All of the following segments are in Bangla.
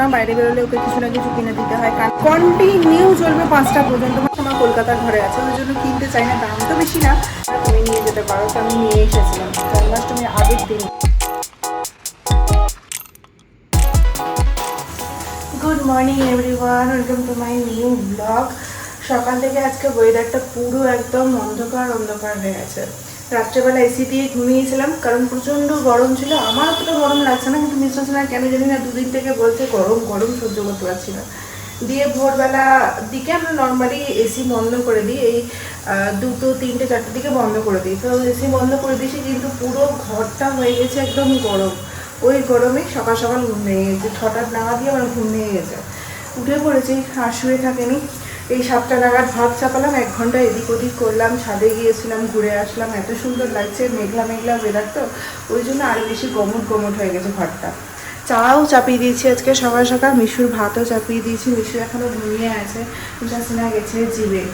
না, বাইরে বেরোলে ওকে কিছু না কিছু কিনে দিতে হয়। কারণ কন্টিনিউ চলবে পাঁচটা পর্যন্ত। আমার কলকাতার ঘরে আছে, ওই জন্য কিনতে চাই না, দাম তো বেশি না। তুমি নিয়ে যেতে পারো, তো আমি নিয়ে এসেছিলাম। জন্মাষ্টমীর আগের দিন। Good morning everyone welcome to my new blog সকাল থেকে আজকে ওয়েদারটা পুরো একদম অন্ধকার অন্ধকার হয়ে গেছে। রাত্রেবেলা এসি দিয়ে ঘুমিয়েছিলাম, কারণ প্রচণ্ড গরম ছিল। আমার অতটা গরম লাগছে না, কিন্তু মিশ্র না কেন জানি না দুদিন থেকে বলছে গরম গরম সহ্য করতে পারছি না। দিয়ে ভোরবেলা দিকে আমরা নর্মালি এসি বন্ধ করে দিই, এই দুটো, তিনটে, চারটের দিকে বন্ধ করে দিই। তো এসি বন্ধ করে দিয়েছি, কিন্তু পুরো ঘরটা হয়ে গেছে একদম গরম। ওই গরমে সকাল সকাল ঘুম ভেঙে গেছে। ছটার দিয়ে আমার ঘুম ভেঙে গেছে। উঠে পড়েছি, আর শুয়ে থাকেনি। এই সাতটা নাগাদ ভাত চাপালাম, এক ঘণ্টা এদিক ওদিক করলাম, ছাদে গিয়েছিলাম, ঘুরে আসলাম। এত সুন্দর লাগছে, মেঘলা মেঘলা ওয়েদার তো। ওই জন্য আরও বেশি গমট গমট হয়ে গেছে ঘরটা। চাও চাপিয়ে দিয়েছি আজকে সকাল সকাল, মিশুর ভাতও চাপিয়ে দিয়েছি। মিশু এখনও ঘুমিয়ে আছে জাসিনা গেছে জিবে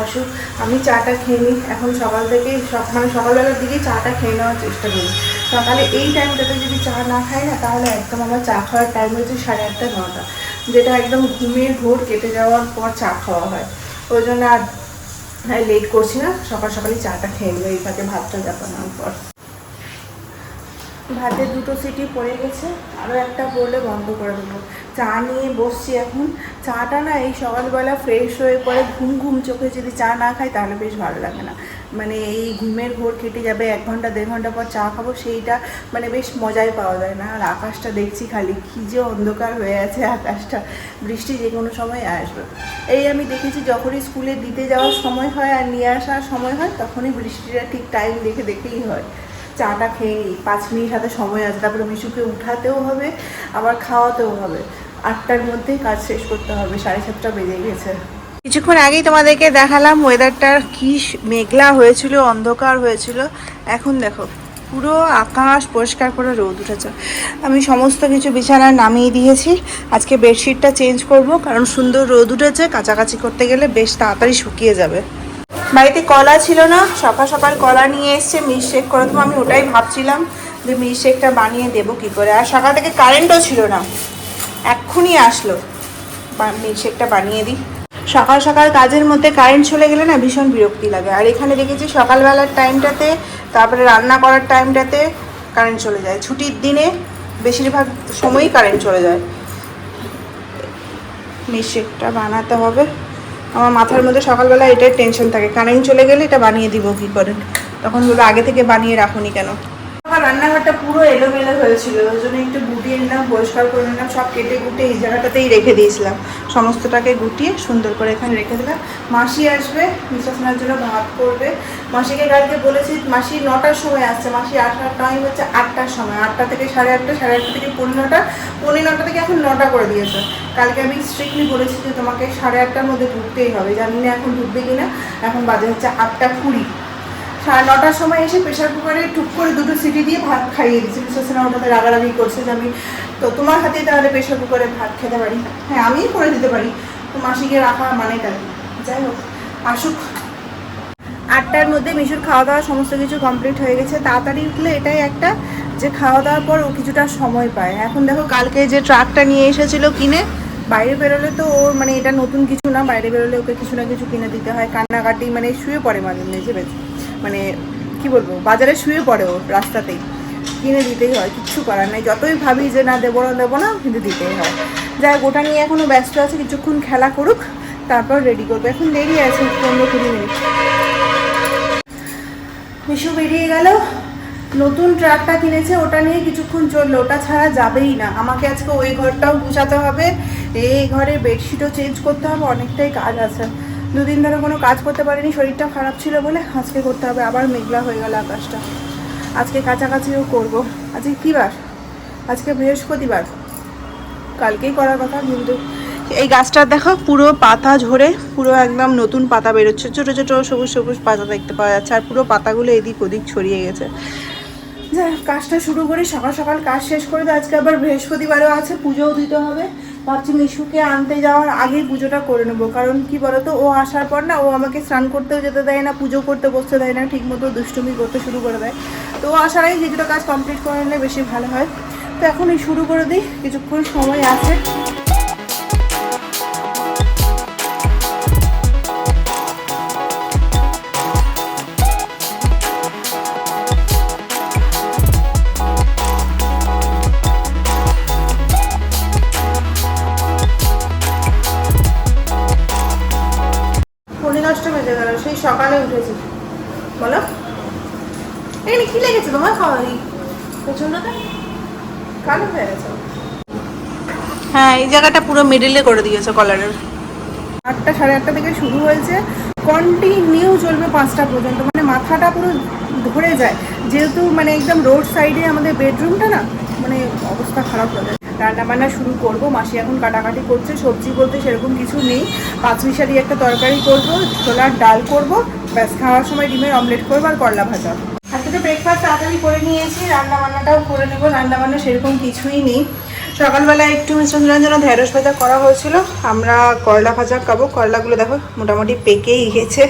আসুক, আমি চাটা খেয়ে নিই। এখন সকাল থেকেই সব মানে সকালবেলার দিকেই চাটা খেয়ে নেওয়ার চেষ্টা করি। সকালে এই টাইমটাতে যদি চা না খাই না, তাহলে একদম আমার চা খাওয়ার টাইম হচ্ছে সাড়ে আটটা, নটা। যেটা একদম ঘুমের ভোর কেটে যাওয়ার পর চা খাওয়া হয়। ওই জন্য আর লেট করছি না, সকাল সকালই চাটা খেয়ে নেব এই ফাঁকে ভাতটা চাপানোর পর ভাতের দুটো সিটি পড়ে গেছে আরও একটা পড়লে বন্ধ করে দেবো। চা নিয়ে বসছি এখন। চাটা না এই সকালবেলা ফ্রেশ হয়ে পরে ঘুম ঘুম চোখে যদি চা না খাই তাহলে বেশ ভালো লাগে না। মানে এই ঘুমের ঘোর কেটে যাবে, এক ঘণ্টা, দেড় ঘণ্টা পর চা খাব, সেইটা মানে বেশ মজাই পাওয়া যায় না। আর আকাশটা দেখছি খালি, কী যে অন্ধকার হয়ে আছে আকাশটা। বৃষ্টি যে কোনো সময় আসবে। এই আমি দেখেছি যখনই স্কুলে দিতে যাওয়ার সময় হয় আর নিয়ে আসার সময় হয়, তখনই বৃষ্টিটা ঠিক টাইম দেখে দেখেই হয়। চাটা খেয়ে নিই, পাঁচ মিনিট হাতে সময় আছে, তারপরে মিশুকে উঠাতেও হবে, আবার খাওয়াতেও হবে। আটটার মধ্যেই কাজ শেষ করতে হবে, সাড়ে সাতটা বেজে গেছে। কিছুক্ষণ আগেই তোমাদেরকে দেখালাম ওয়েদারটা কি মেঘলা হয়েছিল, অন্ধকার হয়েছিল। এখন দেখো, পুরো আকাশ পরিষ্কার করে রোদ উঠেছে। আমি সমস্ত কিছু বিছানায় নামিয়ে দিয়েছি। আজকে বেডশিটটা চেঞ্জ করব, কারণ সুন্দর রোদ উঠেছে। কাছাকাছি করতে গেলে বেশ তাড়াতাড়ি শুকিয়ে যাবে। বাড়িতে কলা ছিল না, সকাল সকাল কলা নিয়ে এসছে মিল্ক শেক করে তো আমি ওটাই ভাবছিলাম যে মিল্ক শেকটা বানিয়ে দেবো কী করে। আর সকাল থেকে কারেন্টও ছিল না। এক্ষুনি আসলো। মিল্ক শেকটা বানিয়ে দিই। সকাল সকাল কাজের মধ্যে কারেন্ট চলে গেলে না ভীষণ বিরক্তি লাগে। আর এখানে দেখেছি সকালবেলার টাইমটাতে তারপরে রান্না করার টাইমটাতে কারেন্ট চলে যায়। ছুটির দিনে বেশিরভাগ সময়ই কারেন্ট চলে যায়। মিল্কশেকটা বানাতে হবে। আমার মাথার মধ্যে সকালবেলা এটাই টেনশন থাকে। কারেন্ট চলে গেলে এটা বানিয়ে দিব কি করে? তখন বলব, আগে থেকে বানিয়ে রাখুনি কেন? আমার রান্নাঘরটা পুরো এলোমেলো হয়েছিল, ওই জন্য একটু গুটিয়ে নিলাম, পরিষ্কার করে নিলাম, সব কেটে কুটে এই জায়গাটাতেই রেখে দিয়েছিলাম। সমস্তটাকে গুটিয়ে সুন্দর করে এখানে রেখে দিলাম। মাসি আসবে বিশ্বাসনার জন্য ভাত করবে। মাসিকে কালকে বলেছি, মাসি নটার সময় আসছে, মাসি আসার টাইম হচ্ছে আটটার সময়, আটটা থেকে সাড়ে আটটা সাড়ে আটটা থেকে পৌনে নটা পৌনে নটা থেকে এখন নটা করে দিয়েছে। কালকে আমি স্ট্রিক্টলি বলেছি যে তোমাকে সাড়ে আটটার মধ্যে ঢুকতেই হবে, জানি না এখন ঢুকবে কিনা, এখন বাজে হচ্ছে আটটা কুড়ি। সাড়ে নটার সময় এসে প্রেশার কুকারে টুক করে দুটো সিটি দিয়ে ভাত খাইয়ে দিচ্ছি বিশেষ না ওটাতে রাগারাগি করছে যে আমি তো তোমার হাতেই তাহলে প্রেশার কুকারে ভাত খেতে পারি? হ্যাঁ আমিই করে দিতে পারি। তো মাসিকে রাখা মানেটা? যাই হোক, আসুক। আটটার মধ্যে মিশুর খাওয়া দাওয়া সমস্ত কিছু কমপ্লিট হয়ে গেছে। তাড়াতাড়ি উঠলে এটাই একটা যে খাওয়া দাওয়ার পর ও কিছুটা সময় পায়। এখন দেখো, কালকে যে ট্রাকটা নিয়ে এসেছিল কিনে, বাইরে বেরোলে তো ওর মানে এটা নতুন কিছু না। বাইরে বেরোলে ওকে কিছু না কিছু কিনে দিতে হয়। কান্নাকাটি মানে শুয়ে পড়ে মাঝে মেঝে বেশ মানে কি বলব, বাজারে শুয়ে পড়ে ও রাস্তাতেই। কিনে দিতেই হয়, কিচ্ছু করার নেই। যতই ভাবি যে, না, দেবো না দেবো না, কিন্তু দিতেই হয়। যাই ওটা নিয়ে এখনও ব্যস্ত আছে, কিছুক্ষণ খেলা করুক, তারপর রেডি করব। এখন দেরি আছে, পনেরো কুড়ি মিনিট। মিশু বেরিয়ে গেল। নতুন ট্রাকটা কিনেছে, ওটা নিয়ে কিছুক্ষণ চলল। ওটা ছাড়া যাবেই না। আমাকে আজকে ওই ঘরটাও গুছাতে হবে। এই ঘরে বেডশিটও চেঞ্জ করতে হবে, অনেকটাই কাজ আছে। দুদিন ধরে কোনো কাজ করতে পারিনি, শরীরটা খারাপ ছিল বলে আজকে করতে হবে, আবার মেঘলা হয়ে গেল আকাশটা। আজকে কাছাকাছিও করব। আজকে কী বার? আজকে বৃহস্পতিবার। কালকেই করার কথা কিন্তু। এই গাছটার দেখো, পুরো পাতা ঝরে, পুরো একদম নতুন পাতা বেরোচ্ছে। ছোট ছোট সবুজ সবুজ পাতা দেখতে পাওয়া যাচ্ছে, আর পুরো পাতাগুলো এদিক ওদিক ছড়িয়ে গেছে। যা কাজটা শুরু করে, সকাল সকাল কাজ শেষ করে। আজকে আবার বৃহস্পতিবারও আছে, পুজোও দিতে হবে। ভাবছি মিশুকে আনতে যাওয়ার আগে পুজোটা করে নেব। কারণ কি বলতো, ও আসার পর না, ও আমাকে স্নান করতেও যেতে দেয় না, পুজো করতে বসতে দেয় না ঠিক মতো দুষ্টুমি করতে শুরু করে দেয়। তো ও আসার আগে যে কাজ কমপ্লিট করে নিলে বেশি ভালো হয়। তো এখন এই শুরু করে দিই, কিছুক্ষণ সময় আছে। কালো হয়ে গেছে হ্যাঁ এই জায়গাটা পুরো মিডিলে করে দিয়েছে কলারের আটটা সাড়ে আটটা থেকে শুরু হয়েছে। কন্টিনিউ চলবে পাঁচটা পর্যন্ত। মানে মাথাটা পুরো ধরে যায়। যেহেতু মানে একদম রোড সাইডে আমাদের বেডরুমটা না মানে অবস্থা খারাপ হয়ে যায়। রান্না বান্না শুরু করব মাসি এখন কাটাকাটি করছে সবজি বলতে সেরকম কিছু নেই। পাঁচ মিশালি একটা তরকারি করব ছোলার ডাল করব ব্যাস খাওয়ার সময় ডিমের অমলেট করব আর করলা ভাজা। তো ব্রেকফাস্ট তাড়াতাড়ি করে নিয়েছি রান্না বান্নাটাও করে নেব রান্না বান্না সেরকম কিছুই নেই। সকালবেলা একটু মিশ্রণের জন্য ঢেঁড়স ভাজা করা হয়েছিল, আমরা করলা ভাজা খাব। করলাগুলো দেখো, মোটামুটি পেকেই গেছে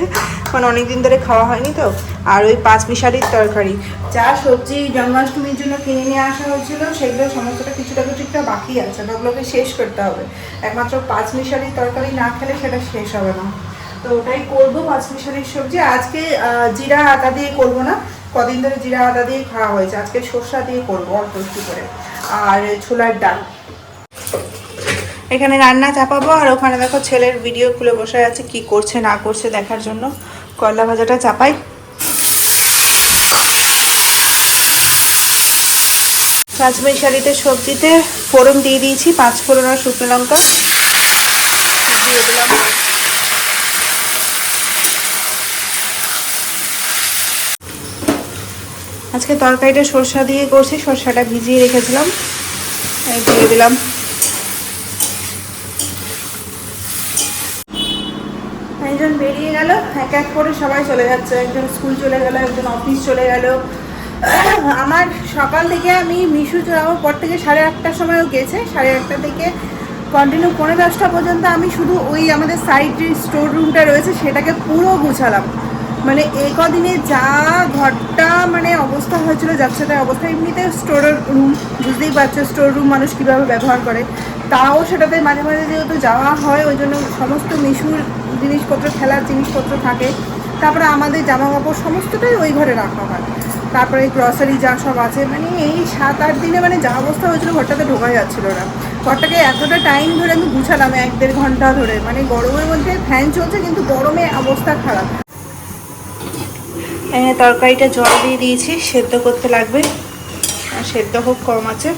মানে অনেকদিন ধরে খাওয়া হয়নি তো। আর ওই পাঁচ মিশালির তরকারি। যা সবজি জন্মাষ্টমীর জন্য কিনে নিয়ে আসা হয়েছিল, সেগুলো সমস্তটা কিছুটা কিছুটা বাকি আছে ওগুলোকে শেষ করতে হবে। একমাত্র পাঁচ মিশালির তরকারি না খেলে সেটা শেষ হবে না। তো ওটাই করব পাঁচ মিশালির সবজি। আজকে জিরা আটা দিয়ে করব না কদিন ধরে জিরা আদা দিয়ে খাওয়া হয়েছে। আজকে সর্ষা দিয়ে করব অল্প একটু করে। আর ছোলার ডাল। এখানে রান্না চাপাবো, আর ওখানে দেখো ছেলের ভিডিও খুলে বসে আছে, কি করছে, না করছে দেখার জন্য। করলা ভাজাটা চাপাই। পাঁচমিশালিতে সবজিতে ফোড়ন দিয়ে দিয়েছি, পাঁচ ফোড়ন আর শুকনো লঙ্কা। দিয়ে দিলাম। আজকে তরকারিটা সরষা দিয়ে করছি, সরষাটা ভিজিয়ে রেখেছিলাম। দিয়ে দিলাম। একজন বেরিয়ে গেল, এক এক করে সবাই চলে যাচ্ছে। একজন স্কুল চলে গেল, একজন অফিস চলে গেল। আমার সকাল থেকে আমি মিশু যাওয়ার পর থেকে সাড়ে আটটার সময়ও গেছে। সাড়ে আটটা থেকে কন্টিনিউ পনেরো দশটা পর্যন্ত আমি শুধু ওই আমাদের সাইড যে স্টোর রুমটা রয়েছে, সেটাকে পুরো গুছালাম। মানে এ কদিনে যা ঘরটা মানে অবস্থা হয়েছিল যাচ্ছে তাই অবস্থা, এমনিতে স্টোরের রুম বুঝতেই পারছ স্টোর রুম মানুষ কীভাবে ব্যবহার করে। তাও সেটাতে মাঝে মাঝে যেহেতু যাওয়া হয়, ওই জন্য সমস্ত মিশুর জিনিসপত্র, খেলার জিনিসপত্র থাকে। তারপরে আমাদের জামা কাপড় সমস্তটাই ওই ঘরে রাখা হয়। তারপরে গ্রসারি যা সব আছে মানে এই সাত আট দিনে মানে যা অবস্থা হয়েছিল, ঘরটাতে ঢোকা যাচ্ছিল না। ঘরটাকে এতটা টাইম ধরে আমি গুছালাম, এক দেড় ঘণ্টা ধরে। মানে গরমের মধ্যে ফ্যান চলছে, কিন্তু গরমে অবস্থা খারাপ। তরকারিটা জল দিয়ে দিয়েছি, সেদ্ধ করতে লাগবে। আর সেদ্ধ হোক, কম আছে।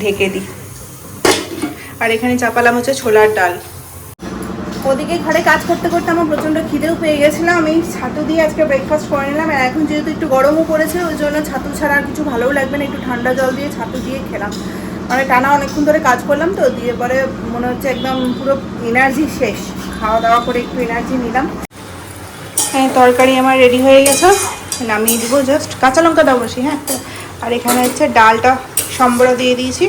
ঢেকে দিই। আর এখানে চাপালাম হচ্ছে ছোলার ডাল। ওদিকে ঘরে কাজ করতে করতে আমার প্রচণ্ড খিদেও পেয়ে গেছিলাম আমি ছাতু দিয়ে আজকে ব্রেকফাস্ট করে নিলাম, আর এখন যেহেতু একটু গরমও পড়েছে, ওই জন্য ছাতু ছাড়া আর কিছু ভালোও লাগবে না। একটু ঠান্ডা জল দিয়ে ছাতু দিয়ে খেলাম। মানে টানা অনেকক্ষণ ধরে কাজ করলাম তো, দিয়ে পরে মনে হচ্ছে একদম পুরো এনার্জি শেষ। খাওয়া দাওয়া করে একটু এনার্জি নিলাম। হ্যাঁ তরকারি আমার রেডি হয়ে গেছে। নামিয়ে দিব জাস্ট কাঁচা লঙ্কা দাও বসি হ্যাঁ। আর এখানে হচ্ছে ডালটা সম্বরা দিয়ে দিয়েছি।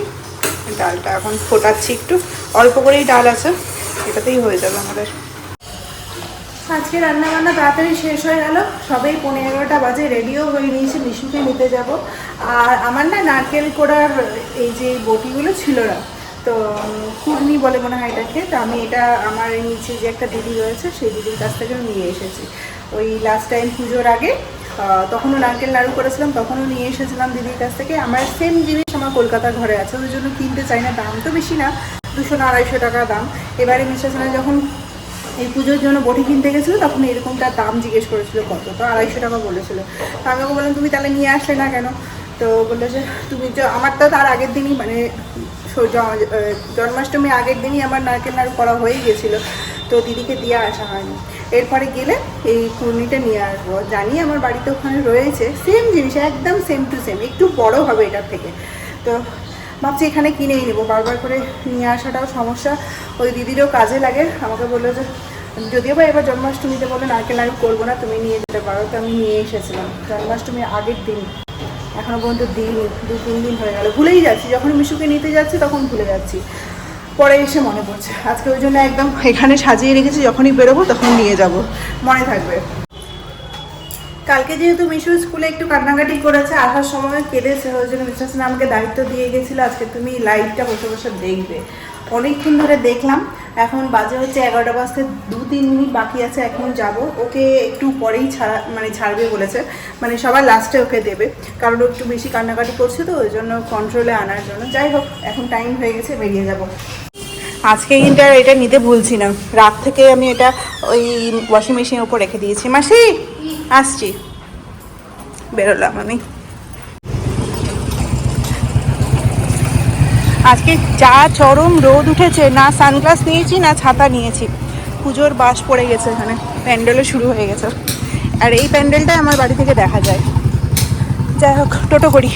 ডালটা এখন ফোটাচ্ছি একটু। অল্প করেই ডাল আছে, এটাতেই হয়ে যাবে আমাদের। আজকে রান্না বান্না তাড়াতাড়ি শেষ হয়ে গেল। সবেই পনেরো এগারোটা বাজে রেডিও হয়ে নিয়েছি মিশুকে নিতে যাব। আর আমার না নারকেল কোড়ার এই যে বটিগুলো ছিল না তো কুর্নি বলে মনে হয় এটাকে। তো আমি এটা আমার নিচে যে একটা দিদি রয়েছে, সেই দিদির কাছ থেকেও নিয়ে এসেছি। ওই লাস্ট টাইম পুজোর আগে তখনও নারকেল নাড়ু করেছিলাম, তখনও নিয়ে এসেছিলাম দিদির কাছ থেকে। আমার সেম জিনিস আমার কলকাতার ঘরে আছে, ওই জন্য কিনতে চাই না, দাম তো বেশি না, দুশো না আড়াইশো টাকা দাম। এবারে মিশাসনা যখন এই পুজোর জন্য বটি কিনতে গেছিল, তখন এরকমটা দাম জিজ্ঞেস করেছিল, কত? তো আড়াইশো টাকা বলেছিল। তো আমি ওকে বললাম, তুমি তাহলে নিয়ে আসলে না কেন? তো বলল যে, তুমি তো, আমার তো তার আগের দিনই মানে জন্মাষ্টমীর আগের দিনই আমার নারকেল নাড়ু করা হয়ে গেছিল। তো দিদিকে দিয়ে আসা হয়নি। এরপরে গেলে এই পূর্ণিটা নিয়ে আসব। জানি আমার বাড়িতে ওখানে রয়েছে। সেম জিনিস, একদম সেম টু সেম একটু বড় হবে এটার থেকে। তো ভাবছি এখানে কিনেই নেব। বারবার করে নিয়ে আসাটাও সমস্যা। ওই দিদিরও কাজে লাগে। আমাকে বলল যে, যদিও বা এবার জন্মাষ্টমীতে বলে নারকেল নাড়ু করব না, তুমি নিয়ে যেতে পারো। তো আমি নিয়ে এসেছিলাম। জন্মাষ্টমীর আগের দিন। এখনও পর্যন্ত দিন দু, তিন দিন হয়ে গেল। ভুলেই যাচ্ছি। যখন মিশুকে নিতে যাচ্ছি, তখন ভুলে যাচ্ছি। পরে এসে মনে পড়ছে। আজকে ওই জন্য একদম এখানে সাজিয়ে রেখেছি, যখনই বেরোবো তখন নিয়ে যাব। মনে থাকবে। কালকে যেহেতু মিশু স্কুলে একটু কান্নাকাটি করেছে, আসার সময় কেঁদেছে। ওই জন্য মিস্টার সিনহা আমাকে দায়িত্ব দিয়ে গেছিল। আজকে তুমি লাইভটা বসে বসে দেখবে। অনেকক্ষণ ধরে দেখলাম। এখন বাজে হচ্ছে এগারোটা বাজতে দু তিন মিনিট বাকি আছে, এখন যাব। ওকে একটু পরেই ছাড়া মানে ছাড়বে বলেছে। মানে সবার লাস্টে ওকে দেবে। কারণ একটু বেশি কান্নাকাটি করছে তো, ওই জন্য কন্ট্রোলে আনার জন্য। যাই হোক, এখন টাইম হয়ে গেছে, বেরিয়ে যাব। আজকে কিন্তু আর এটা নিতে ভুলছি না। রাত থেকে আমি এটা ওই ওয়াশিং মেশিনের উপর রেখে দিয়েছি। মাসি, আসছি। বেরোলাম আমি। আজকে যা চরম রোদ উঠেছে, না সানগ্লাস নিয়েছি, না ছাতা নিয়েছি। পুজোর বাস পড়ে গেছে এখানে। প্যান্ডেলও শুরু হয়ে গেছে। আর এই প্যান্ডেলটাই আমার বাড়ি থেকে দেখা যায়। যাই হোক, টোটো করি।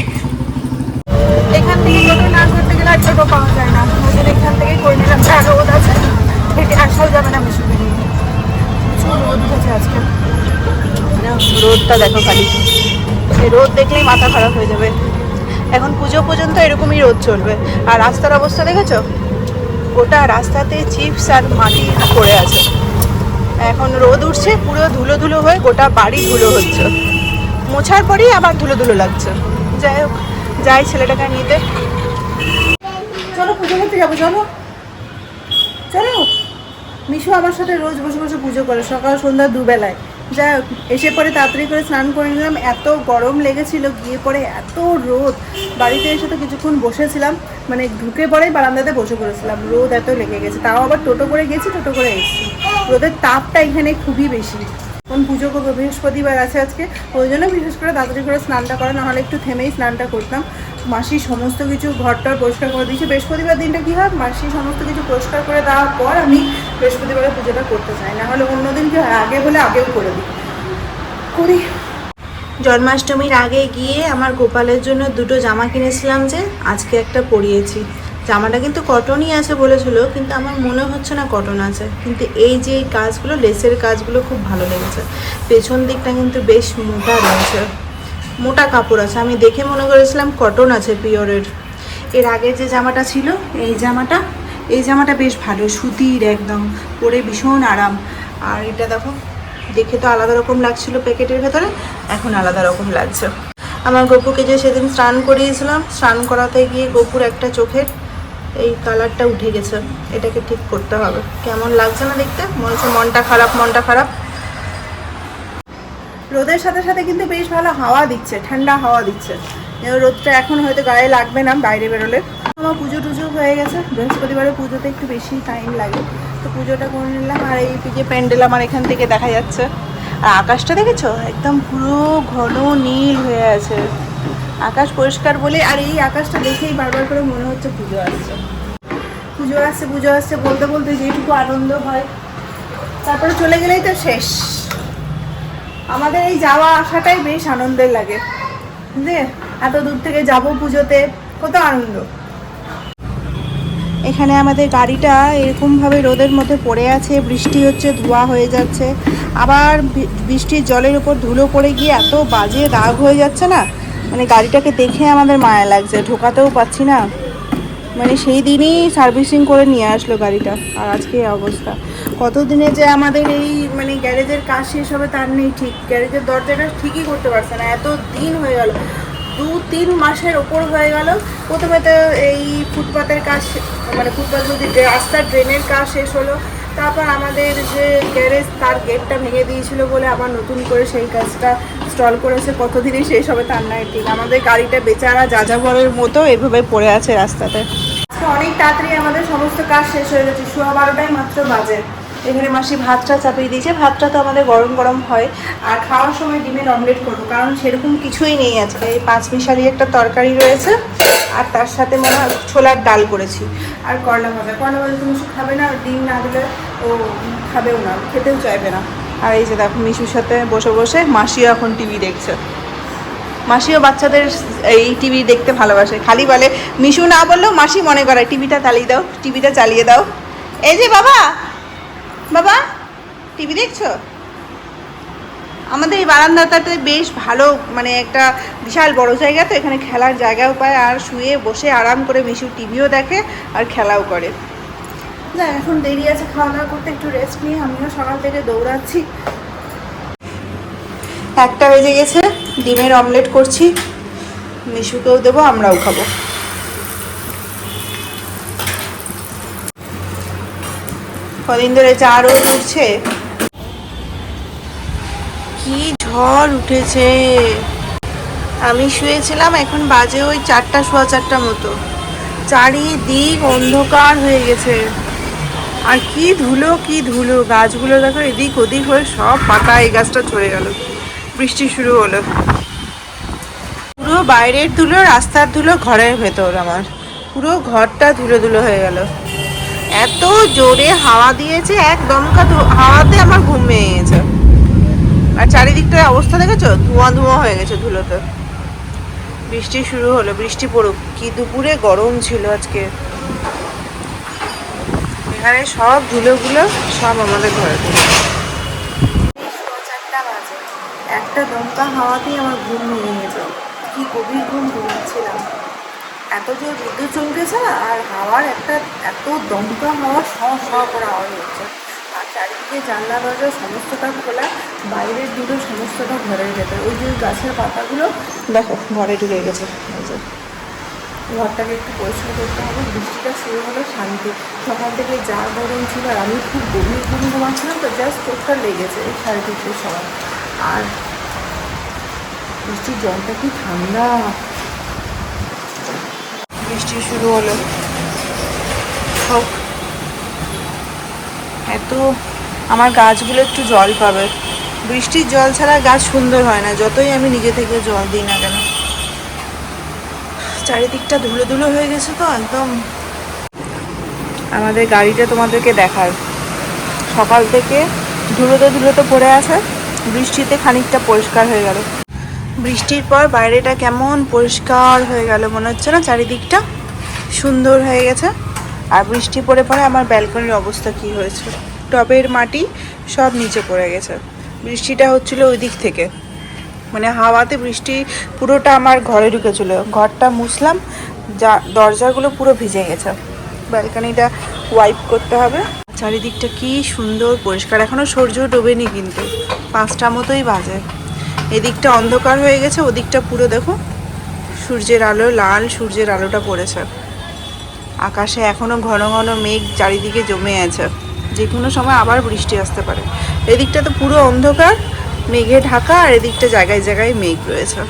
এখান থেকে টোটো না করতে গেলে আর টোটো পাওয়া যায় না। জন্য এখান থেকে করে নিলাম রোদ আছে। হেঁটে আসাও যাবে না বেশি বেরিয়ে প্রচুর রোদ উঠেছে আজকে। রোদটা দেখো খালি। রোদ দেখলেই মাথা খারাপ হয়ে যাবে। এখন পুজো পর্যন্ত এরকমই রোদ চলবে। আর রাস্তার অবস্থা দেখেছ? গোটা রাস্তাতে চিপস আর মাটি পড়ে আছে। এখন রোদ উঠছে, পুরো ধুলো ধুলো হয়ে গোটা বাড়ি ধুলো হচ্ছে। মোছার পরেই আবার ধুলো ধুলো লাগছে। যাই হোক, যাই ছেলেটাকে নিতে চলো পুজো করতে যাব, চলো। চলো। মিশু আমার সাথে রোজ বসে বসে পুজো করে, সকাল সন্ধ্যা দুবেলায়। হোক, এসে পরে তাড়াতাড়ি করে স্নান করে নিলাম। এত গরম লেগেছিল, গিয়ে পরে এত রোদ। বাড়িতে এসে তো কিছুক্ষণ বসেছিলাম মানে ঢুকে পরেই বারান্দাতে বসে পড়েছিলাম। রোদ এত লেগে গেছে। তাও আবার টোটো করে গেছি, টোটো করে এসেছি। রোদের তাপটা এখানে খুবই বেশি। এখন পুজো করব, বৃহস্পতিবার আছে আজকে। ওই জন্য বিশেষ করে তাড়াতাড়ি করে স্নানটা করা, নাহলে একটু থেমেই স্নানটা করতাম। মাসি সমস্ত কিছু ঘরটার পরিষ্কার করে দিয়েছে। বৃহস্পতিবার দিনটা কী হয়? মাসি সমস্ত কিছু পরিষ্কার করে দেওয়ার পর আমি বৃহস্পতিবারে পুজোটা করতে চাই। না হলে অন্যদিন কি আগে বলে আগেও করে দিই। করি। জন্মাষ্টমীর আগে গিয়ে আমার গোপালের জন্য দুটো জামা কিনেছিলাম যে, আজকে একটা পরিয়েছি। জামাটা কিন্তু কটনই আছে বলেছিল, কিন্তু আমার মনে হচ্ছে না কটন আছে। কিন্তু এই যে কাজগুলো, লেসের কাজগুলো খুব ভালো লেগেছে। পেছন দিকটা কিন্তু বেশ মোটা রয়েছে। মোটা কাপড় আছে। আমি দেখে মনে করেছিলাম কটন আছে পিওরের। এর আগে যে জামাটা ছিল, এই জামাটা এই জামাটা বেশ ভালো, সুতির একদম, পরে ভীষণ আরাম। আর এটা দেখো, দেখে তো আলাদা রকম লাগছিল প্যাকেটের ভেতরে, এখন আলাদা রকম লাগছে। আমার গপুকে যে সেদিন স্নান করিয়েছিলাম, স্নান করাতে গিয়ে গপুর একটা চোখের এই কালারটা উঠে গেছে। এটাকে ঠিক করতে হবে। কেমন লাগছে না দেখতে? মনে হচ্ছে মনটা খারাপ মনটা খারাপ। রোদের সাথে সাথে কিন্তু বেশ ভালো হাওয়া দিচ্ছে, ঠান্ডা হাওয়া দিচ্ছে। রোদটা এখন হয়তো গায়ে লাগবে না, বাইরে বেরোলে। আমার পুজো টুজো হয়ে গেছে। বৃহস্পতিবারে পুজোতে একটু বেশি টাইম লাগে। তো পুজোটা করে নিলাম, আর এই যে প্যান্ডেল আমার এখান থেকে দেখা যাচ্ছে। আর আকাশটা দেখেছ? একদম পুরো ঘন নীল হয়ে আছে। আকাশ পরিষ্কার বলে, আর এই আকাশটা দেখেই বারবার করে মনে হচ্ছে পুজো আসছে। পুজো আসছে পুজো আসছে বলতে বলতে যেটুকু আনন্দ হয়। তারপরে চলে গেলেই তো শেষ। আমাদের এই যাওয়া আসাটাই বেশ আনন্দের লাগে। বুঝলে? এত দূর থেকে যাব পুজোতে, কত আনন্দ। এখানে আমাদের গাড়িটা এরকমভাবে রোদের মধ্যে পড়ে আছে, বৃষ্টি হচ্ছে, ধোয়া হয়ে যাচ্ছে। আবার বৃষ্টির জলের উপর ধুলো পড়ে গিয়ে এত বাজে দাগ হয়ে যাচ্ছে না মানে গাড়িটাকে দেখে আমাদের মায়া লাগছে, ঢোকাতেও পাচ্ছি না। মানে সেই দিনই সার্ভিসিং করে নিয়ে আসলো গাড়িটা, আর আজকে এই অবস্থা। কতদিনে যে আমাদের এই মানে গ্যারেজের কাজ শেষ হবে তার নেই ঠিক, গ্যারেজের দরজাটা ঠিকই করতে পারছে না, এত দিন হয়ে গেল। দু তিন মাসের ওপর হয়ে গেল। প্রথমে তো এই ফুটপাতের কাজ মানে ফুটপাত যদি রাস্তার ড্রেনের কাজ শেষ হলো। তারপর আমাদের যে গ্যারেজ, তার গেটটা ভেঙে দিয়েছিল বলে আবার নতুন করে সেই কাজটা স্টল করেছে। কতদিনই শেষ হবে তার নাই ঠিক। আমাদের গাড়িটা বেচারা যাযাবরের মতো এভাবে পড়ে আছে রাস্তাতে। অনেক তাড়াতাড়ি আমাদের সমস্ত কাজ শেষ হয়ে গেছে। সোয়া বারোটাই মাত্র বাজে। এখানে মাসি ভাতটা চাপিয়ে দিয়েছে। ভাতটা তো আমাদের গরম গরম হয়। আর খাওয়ার সময় ডিমের অমলেট করব, কারণ সেরকম কিছুই নেই আজকে। এই পাঁচ মিশালি একটা তরকারি রয়েছে, আর তার সাথে মনে হয় ছোলার ডাল করেছি। আর করলা ভাজা। করলা ভাজা তুমি খাবে না? ডিম না দিলে ও খাবেও না, খেতেও চাইবে না। আর এই যে দেখো, মিশুর সাথে বসে বসে মাসিও এখন টিভি দেখছে। মাসিও বাচ্চাদের এই টিভি দেখতে ভালোবাসে। খালি বলে, মিশু না বললেও মাসি মনে করে টিভিটা চালিয়ে দাও, টিভিটা চালিয়ে দাও। এই যে বাবা বাবা, টিভি দেখছ? আমাদের এই বারান্দাটাতে বেশ ভালো মানে একটা বিশাল বড় জায়গা, তো এখানে খেলার জায়গাও পায়, আর শুয়ে বসে আরাম করে মিশু টিভিও দেখে আর খেলাও করে। না এখন দেরি আছে খাওয়া দাওয়া করতে, একটু রেস্ট নিয়ে, আমিও সকাল থেকে দৌড়াচ্ছি। একটা বেজে গেছে, ডিমের অমলেট করছি। মিশুকেও দেবো, আমরাও খাব। কদিন ধরে চা রোদ উঠছে। কি ঝড় উঠেছে। আমি শুয়েছিলাম এখন বাজে ওই চারটা সোয়া চারটা মতো। চারিদিক অন্ধকার হয়ে গেছে। আর কি ধুলো কি ধুলো। গাছগুলো দেখো এদিক ওদিক হয়ে সব পাতা এই গাছটা চলে গেল। বৃষ্টি শুরু হলো। পুরো বাইরের ধুলো, রাস্তার ধুলো, ঘরের ভেতর আমার। পুরো ঘরটা ধুলো ধুলো হয়ে গেল। এত জোরে হাওয়া দিয়েছে, এক দমকা হাওয়াতে আমার ঘুম ভেঙে গেছে আর চারিদিকটার অবস্থা দেখেছ? ধোঁয়া ধোঁয়া হয়ে গেছে ধুলোতে। বৃষ্টি শুরু হলো, বৃষ্টি পড়ুক। কি দুপুরে গরম ছিল আজকে। এখানে সব ধুলোগুলো সব আমাদের ঘরে একটা দমকা হাওয়াতেই আমার ঘুম ভেঙে গেছে। কি গভীর ঘুম ঘুমাচ্ছিলাম। এত জোর বিদ্যুৎ চমকেছে আর হাওয়ার একটা এত দমকা হাওয়া স করে আওয়াজ হচ্ছে। আর চারিদিকে জানলা, দরজা সমস্তটা খোলা, বাইরের দুটো সমস্তটা ঘরের ভেতরে। ওই যে গাছের পাতাগুলো, দেখো, ঘরে ঢুকে গেছে। যে। ঘরটাকে একটু পরিষ্কার করতে হবে। বৃষ্টিটা শুরু হলো শান্তি। সকাল থেকে যা গরম ছিল, আর আমি খুব গভীর ঘুম ঘুমাচ্ছিলাম তো জাস্ট চোখটা লেগেছে এই সাড়ে তিনটের সময়। আর বৃষ্টির জলটা কি ঠান্ডা! বৃষ্টি শুরু হলো। হোক। এত আমার গাছগুলো একটু জল পাবে। বৃষ্টির জল ছাড়া গাছ সুন্দর হয় না। যতই আমি নিজে থেকে জল দিই না কেন। চারিদিকটা ধুলো ধুলো হয়ে গেছে তো একদম। আমাদের গাড়িটা তোমাদেরকে দেখার। সকাল থেকে ধুলোতে ধুলোতে পড়ে আছে। বৃষ্টিতে খানিকটা পরিষ্কার হয়ে গেল। বৃষ্টির পর বাইরেটা কেমন পরিষ্কার হয়ে গেল মনে হচ্ছে না? চারিদিকটা সুন্দর হয়ে গেছে। আর বৃষ্টি পড়ে পরে আমার ব্যালকনির অবস্থা কি হয়েছে? টবের মাটি সব নিচে পড়ে গেছে। বৃষ্টিটা হচ্ছিল ওই দিক থেকে। মানে হাওয়াতে বৃষ্টি পুরোটা আমার ঘরে ঢুকেছিল। ঘরটা মুছলাম, যা দরজাগুলো পুরো ভিজে গেছে। ব্যালকানিটা ওয়াইপ করতে হবে। চারিদিকটা কি সুন্দর পরিষ্কার। এখনও সূর্য ডোবেনি কিন্তু। পাঁচটা মতোই বাজে। এদিকটা অন্ধকার হয়ে গেছে, ওদিকটা পুরো দেখো, সূর্যের আলো লাল, সূর্যের আলোটা পড়েছে। আকাশে এখনও ঘন ঘন মেঘ চারিদিকে জমে আছে। যে কোনো সময় আবার বৃষ্টি আসতে পারে। এদিকটা তো পুরো অন্ধকার, মেঘে ঢাকা, আর এদিকটা জায়গায় জায়গায় মেঘ রয়েছে।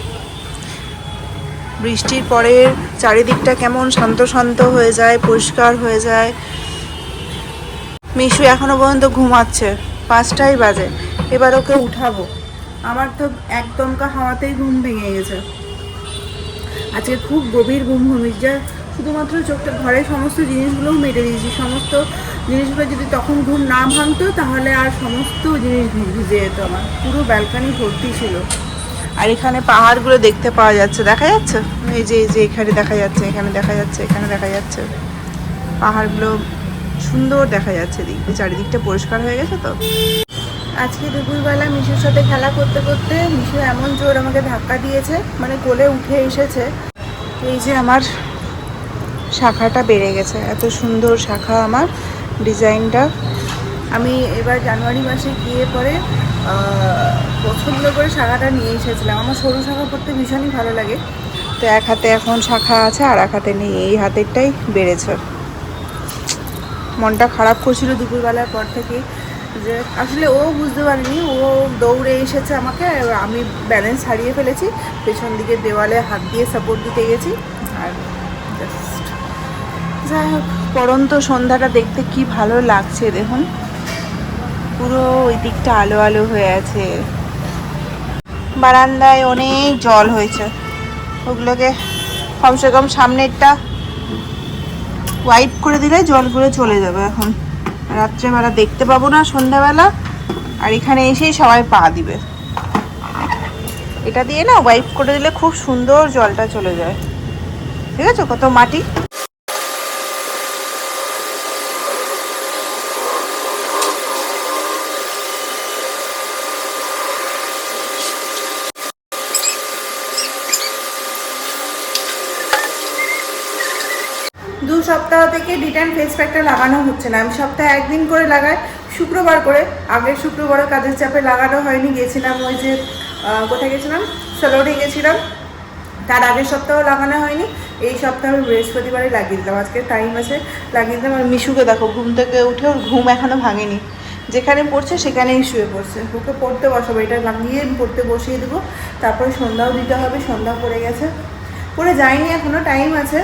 বৃষ্টির পরে চারিদিকটা কেমন শান্ত শান্ত হয়ে যায়, পরিষ্কার হয়ে যায়। মিশু এখনও পর্যন্ত ঘুমাচ্ছে, পাঁচটাই বাজে এবার ওকে উঠাবো। আমার তো একদমকা হাওয়াতেই ঘুম ভেঙে গেছে। আজকে খুব গভীর ঘুম ঘুমিস যা শুধুমাত্র চোখটা, ঘরের সমস্ত জিনিসগুলোও মেটে দিয়েছি। সমস্ত জিনিসগুলো যদি তখন ঘুম না ভাঙতো, তাহলে আর সমস্ত জিনিস ভিজে যেত আমার। পুরো ব্যালকানি ভর্তি ছিল। আর এখানে পাহাড়গুলো দেখতে পাওয়া যাচ্ছে। দেখা যাচ্ছে? এই যে এই যে, এখানে দেখা যাচ্ছে, এখানে দেখা যাচ্ছে, এখানে দেখা যাচ্ছে। পাহাড়গুলো সুন্দর দেখা যাচ্ছে। দিক চারিদিকটা পরিষ্কার হয়ে গেছে তো? আজকে দুপুরবেলা মিশুর সাথে খেলা করতে করতে মিশু এমন জোর আমাকে ধাক্কা দিয়েছে মানে কোলে উঠে এসেছে। এই যে আমার শাখাটা বেড়ে গেছে, এত সুন্দর শাখা আমার ডিজাইনটা। আমি এবার জানুয়ারি মাসে গিয়ে পরে পছন্দ করে শাখাটা নিয়ে এসেছিলাম। আমার সরু শাখা পড়তে ভীষণই ভালো লাগে। তো এক হাতে এখন শাখা আছে, আর এক হাতে নেই, এই হাতেরটাই বেড়েছে। মনটা খারাপ করছিল দুপুরবেলার পর থেকে। যে আসলে ও বুঝতে পারেনি, ও দৌড়ে এসেছে আমাকে আমি ব্যালেন্স হারিয়ে ফেলেছি, পেছন দিকে দেওয়ালে হাত দিয়ে সাপোর্ট দিতে গেছি, আর just যাই হোক পরন্ত সন্ধ্যাটা দেখতে কি ভালো লাগছে দেখুন। পুরো ওই দিকটা আলো আলো হয়ে আছে। বারান্দায় অনেক জল হয়েছে। ওগুলোকে কমসে কম সামনেরটা ওয়াইপ করে দিলে জলগুলো চলে যাবে এখন। রাত্রেবেলা দেখতে পাবো না সন্ধ্যাবেলা। আর এখানে এসেই সবাই পা দিবে। এটা দিয়ে না ওয়াইপ করে দিলে খুব সুন্দর জলটা চলে যায়। ঠিক আছে? কত মাটি দু সপ্তাহ থেকে ডিটান ফেস প্যাকটা লাগানো হচ্ছে না। আমি সপ্তাহে একদিন করে লাগাই, শুক্রবার করে। আগের শুক্রবারও কাজের চাপে লাগানো হয়নি, গেছিলাম ওই যে কোথায় গেছিলাম? ষোলোটি গেছিলাম। তার আগের সপ্তাহ লাগানো হয়নি, এই সপ্তাহে বৃহস্পতিবারে লাগিয়ে দিলাম। আজকে টাইম আছে, লাগিয়ে দিলাম। আর মিশুকে দেখো, ঘুম থেকে উঠে ওর ঘুম এখনও ভাঙেনি। যেখানে পড়ছে সেখানেই শুয়ে পড়ছে। ওকে পড়তে বসাবো, এটা লাগিয়ে পড়তে বসিয়ে দেবো। তারপরে সন্ধ্যাও দিতে হবে, সন্ধ্যা পড়ে গেছে। পড়ে যায়নি এখনও টাইম আছে।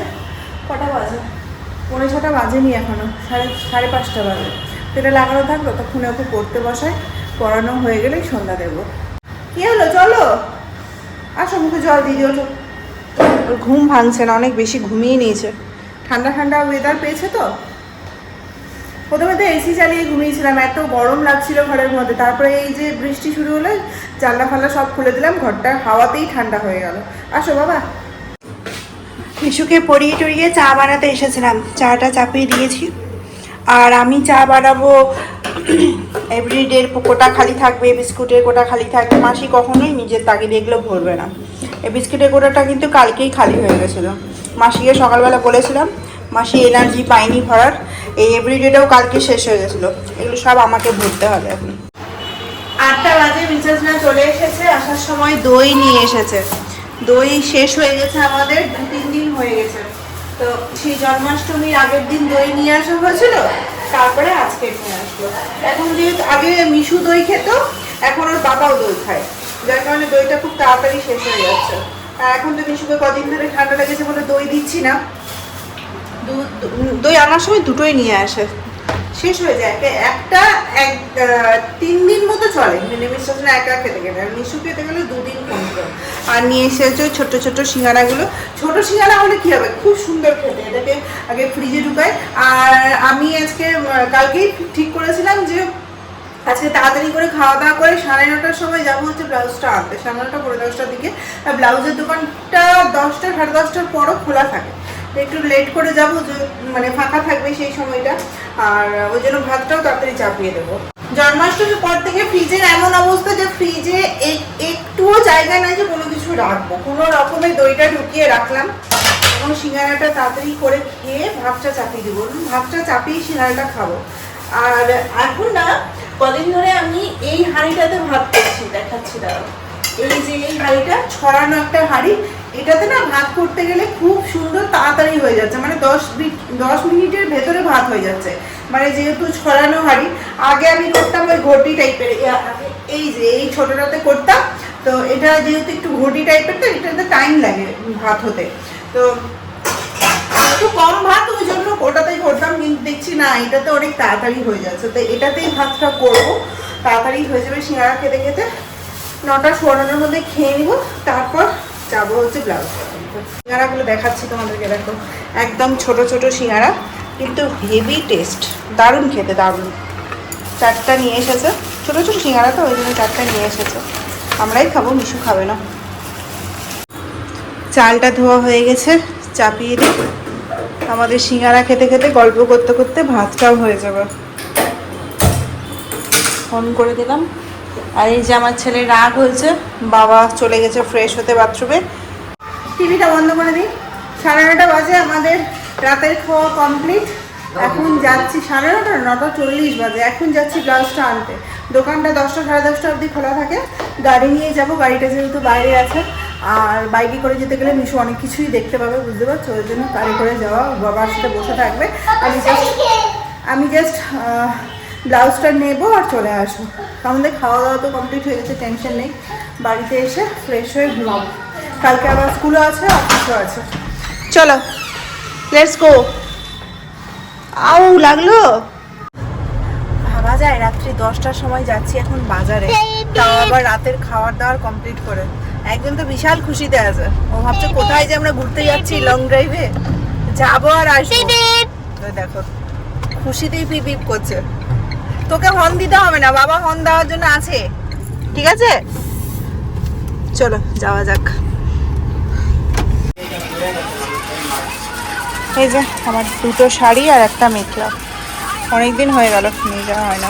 কটা বাজে? পৌনে ছটা বাজেনি এখনও সাড়ে সাড়ে পাঁচটা বাজে। সেটা লাগানো থাকল ততক্ষণে ওকে পড়তে বসায় পড়ানো হয়ে গেলেই সন্ধ্যা দেবো। কি হলো? চলো। আসো, মুখে জল দিয়ে দিও। ওর ঘুম ভাঙছে না, অনেক বেশি ঘুমিয়ে নিয়েছে। ঠান্ডা ঠান্ডা ওয়েদার পেয়েছে তো? প্রথমে তো এসি চালিয়ে ঘুমিয়েছিলাম, এত গরম লাগছিল ঘরের মধ্যে। তারপরে এই যে বৃষ্টি শুরু হলো, জানলা ফাল্লা সব খুলে দিলাম, ঘরটা হাওয়াতেই ঠান্ডা হয়ে গেল। আসো বাবা। মিশুকে পরিয়ে টরিয়ে চা বানাতে এসেছিলাম। চাটা চাপিয়ে দিয়েছি। আর আমি চা বানাবো এভরিডের কোটা খালি থাকবে, বিস্কুটের কোটা খালি থাকবে, মাসি কখনোই নিজের তাগিদে এগুলো ভরবে না। এই বিস্কুটের কোটাটা কিন্তু কালকেই খালি হয়ে গেছিল। মাসিকে সকালবেলা বলেছিলাম, মাসি এনার্জি পায়নি ভরার। এই এভরিডেটাও কালকে শেষ হয়ে গেছিল। এগুলো সব আমাকে ভরতে হবে এখন। আটটা বাজে মিসেসরা চলে এসেছে। আসার সময় দই নিয়ে এসেছে। দই শেষ হয়ে গেছে আমাদের। দু তিন দিন হয়ে গেছে। তো সেই জন্মাষ্টমীর আগের দিন দই নিয়ে আসা হয়েছিল, তারপরে আজকে নিয়ে আসলো। এখন যেহেতু আগে মিশু দই খেত, এখন ওর বাবাও দই খায়। যার কারণে দইটা খুব তাড়াতাড়ি শেষ হয়ে যাচ্ছে। আর এখন তো মিশুকে কদিন ধরে ঠান্ডা লেগেছে বলে দই দিচ্ছি না। দই আনার সময় দুটোই নিয়ে আসে। শেষ হয়ে যায়। একে- একটা এক তিন দিন মতো চলে। নিমিশ্বাস না একা খেতে গেলে। আর মিশু খেতে গেলে দুদিন কমতো আর নিয়ে এসেছে ওই ছোট ছোট সিঙ্গারাগুলো। ছোট সিঙ্গারা হলে কি হবে? খুব সুন্দর খেতে। এটাকে আগে ফ্রিজে ঢুকাই। আর আমি আজকে কালকেই ঠিক করেছিলাম যে, আজকে তাড়াতাড়ি করে খাওয়া দাওয়া করে সাড়ে নটার সময় যাব হচ্ছে ব্লাউজটা আনতে। সাড়ে নটা পনেরো দশটার দিকে। ব্লাউজের দোকানটা দশটা, সাড়ে দশটার পরও খোলা থাকে। একটু লেট করে যাব মানে ফাঁকা থাকবে সেই সময়টা। আর ওই জন্য ভাতটাও তাড়াতাড়ি চাপিয়ে দেবো। জন্মাষ্টমীর পর থেকে ফ্রিজের এমন অবস্থা যে ফ্রিজে একটুও জায়গা নাই যে কোনো কিছু রাখব। কোনো রকমের দইটা ঢুকিয়ে রাখলাম। এবং সিঙ্গারাটা তাড়াতাড়ি করে খেয়ে ভাতটা চাপিয়ে দেবো। ভাতটা চাপিয়ে সিঙ্গারাটা খাব। আর এখন না, কদিন ধরে আমি এই হাঁড়িটাতে ভাত করছি। দেখাচ্ছি দাঁড়াও। এই যে এই হাঁড়িটা, ছড়ানো একটা হাঁড়ি, এটাতে না ভাত করতে গেলে খুব সুন্দর তাড়াতাড়ি হয়ে যাচ্ছে। মানে দশ দশ মিনিটের ভেতরে ভাত হয়ে যাচ্ছে। মানে যেহেতু ছড়ানো হাঁড়ি, আগে আমি করতাম ওই ঘটি টাইপের। এই যে, এই ছোটটাতে করতাম। তো এটা যেহেতু একটু ঘটি টাইপের, তো এটাতে টাইম লাগে ভাত হতে। তো একটু কম ভাত ওই জন্য ওটাতেই করতাম, কিন্তু দেখছি না, এটাতে অনেক তাড়াতাড়ি হয়ে যাচ্ছে। তো এটাতেই ভাতটা করব। তাড়াতাড়ি হয়ে যাবে সিঙ্গারা খেতে খেতে। নটা সোয়ানোর মধ্যে খেয়ে নিব, তারপর যাব হচ্ছে ব্লাউজ সিঙ্গারাগুলো দেখাচ্ছি তোমাদেরকে, দেখো, একদম ছোট ছোট সিঙ্গারা, কিন্তু হেভি টেস্ট, দারুণ খেতে, দারুণ। চারটা নিয়ে এসেছে, ছোটো ছোটো সিঙ্গারা তো, ওই জন্য চারটা নিয়ে এসেছে। আমরাই খাব, মিশু খাবে না। চালটা ধোয়া হয়ে গেছে, চাপিয়ে দিই। আমাদের সিঙ্গারা খেতে খেতে, গল্প করতে করতে ভাতটাও হয়ে যাবে। ফোন করে দিলাম। আর এই যে আমার ছেলে রাগ হয়েছে, বাবা চলে গেছে ফ্রেশ হতে বাথরুমে টিভিটা বন্ধ করে দিই। সাড়ে নটা বাজে আমাদের রাতের খাওয়া কমপ্লিট এখন যাচ্ছি সাড়ে নটা নটা চল্লিশ বাজে। এখন যাচ্ছি ব্লাউজটা আনতে। দোকানটা দশটা, সাড়ে দশটা অবধি খোলা থাকে। গাড়ি নিয়ে যাব, গাড়িটা যেহেতু বাইরে আছে। আর বাইকে করে যেতে গেলে মিশু অনেক কিছুই দেখতে পাবে, বুঝতে পারছ? ওই জন্য গাড়ি করে যাওয়া বাবার সাথে বসে থাকবে। আমি জাস্ট আমি জাস্ট ব্লাউজটা নেব আর চলে আসব। আমাদের খাওয়া দাওয়া তো কমপ্লিট হয়ে গেছে টেনশন নেই। বাড়িতে এসে ফ্রেশ হয়ে ঘুমাবো কালকে আবার স্কুলও আছে অফিসও আছে। চলো লেটস গো আউ লাগল? ভাবা যায় রাত্রি দশটার সময় যাচ্ছি এখন বাজারে। তাও আবার রাতের খাওয়ার দাওয়ার কমপ্লিট করে। একজন তো বিশাল খুশিতে আছে। ও ভাবছে কোথায় যে আমরা ঘুরতে যাচ্ছি লং ড্রাইভে যাব আর আসব। দেখো খুশিতেই পিপ পিপ করছে। তোকে হর্ন দিতে হবে না, বাবা হর্ন দেওয়ার জন্য আছে। ঠিক আছে? চলো, যাওয়া যাক। এই যে আমার দুটো শাড়ি আর একটা মেখলা। অনেক দিন হয়ে গেল, নিয়ে যাওয়া হয় না।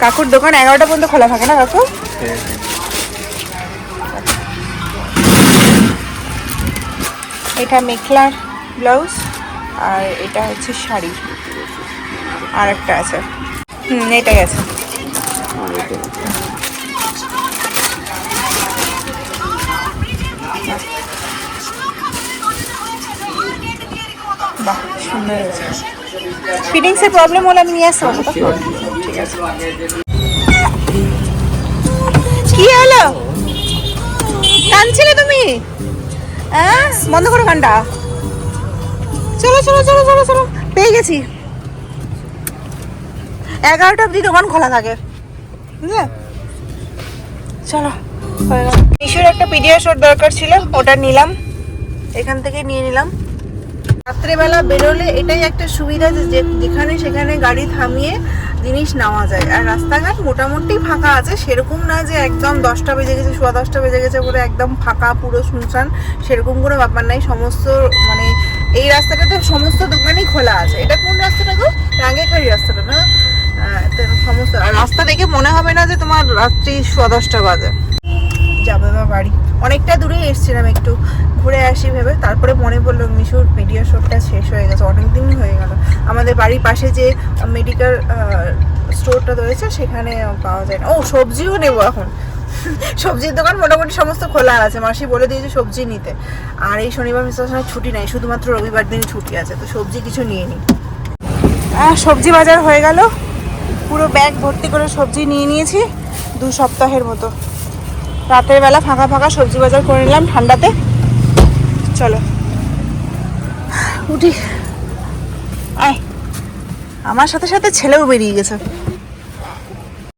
কাকুর দোকান এগারোটা পর্যন্ত খোলা থাকে না, কাকু? এটা মেখলার ব্লাউজ আর এটা হচ্ছে শাড়ি। আর একটা আছে। হুম এটা গেছে। বাহ ফিটিংসের প্রবলেম হলে আমি নিয়ে আসব। কি হলো? কাঁদছিলে তুমি? হ্যাঁ বন্ধ করো গানটা। চলো চলো চলো চলো চলো। পেয়ে গেছি। এগারোটা অবধি দোকান খোলা থাকে। বুঝলে? চলো মিশোর একটা পিডিয়াশোর দরকার ছিল, ওটা নিলাম। এখান থেকে নিয়ে নিলাম। রাত্রেবেলা বেরোলে এটাই একটা সুবিধা যে যে- যেখানে সেখানে গাড়ি থামিয়ে জিনিস নেওয়া যায়। আর রাস্তাঘাট মোটামুটি ফাঁকা আছে, সেরকম না যে একদম দশটা বেজে গেছে, সোয়া দশটা বেজে গেছে বলে একদম ফাঁকা, পুরো শুনশান, সেরকম কোনো ব্যাপার নাই। সমস্ত মানে এই রাস্তাটাতে সমস্ত দোকানই খোলা আছে এটা কোন রাস্তাটা গো রাঙ্গেখাড়ি রাস্তাটা না আহ, তো সমস্ত আর রাস্তা দেখে মনে হবে না যে তোমার রাত্রি সোয়া দশটা বাজে। যাবে বা বাড়ি। অনেকটা দূরে এসেছিলাম একটু। ঘুরে আসি ভেবে। তারপরে মনে পড়ল, মিশুর ভিডিও শ্যুটটা শেষ হয়ে গেছে। অনেক দিন হয়ে গেল। আমাদের বাড়ির পাশে যে মেডিকেল স্টোরটা রয়েছে, সেখানে পাওয়া যায় না। ও, সবজিও নেব এখন। সবজির দোকান মোটামুটি সমস্ত খোলা আছে। মাসি বলে দিয়েছে সবজি নিতে। আর এই শনিবার মিশ্রের ছুটি নাই। শুধুমাত্র রবিবার দিন ছুটি আছে। তো সবজি কিছু নিয়ে নিই সবজি বাজার হয়ে গেল। পুরো ব্যাগ ভর্তি করে সবজি নিয়ে নিয়েছি দু সপ্তাহের মতো। রাতের বেলা ফাঁকা ফাঁকা সবজি বাজার করে নিলাম ঠান্ডাতে। চলো। উঠি। আয় আমার সাথে সাথে ছেলেও বেরিয়ে গেছে।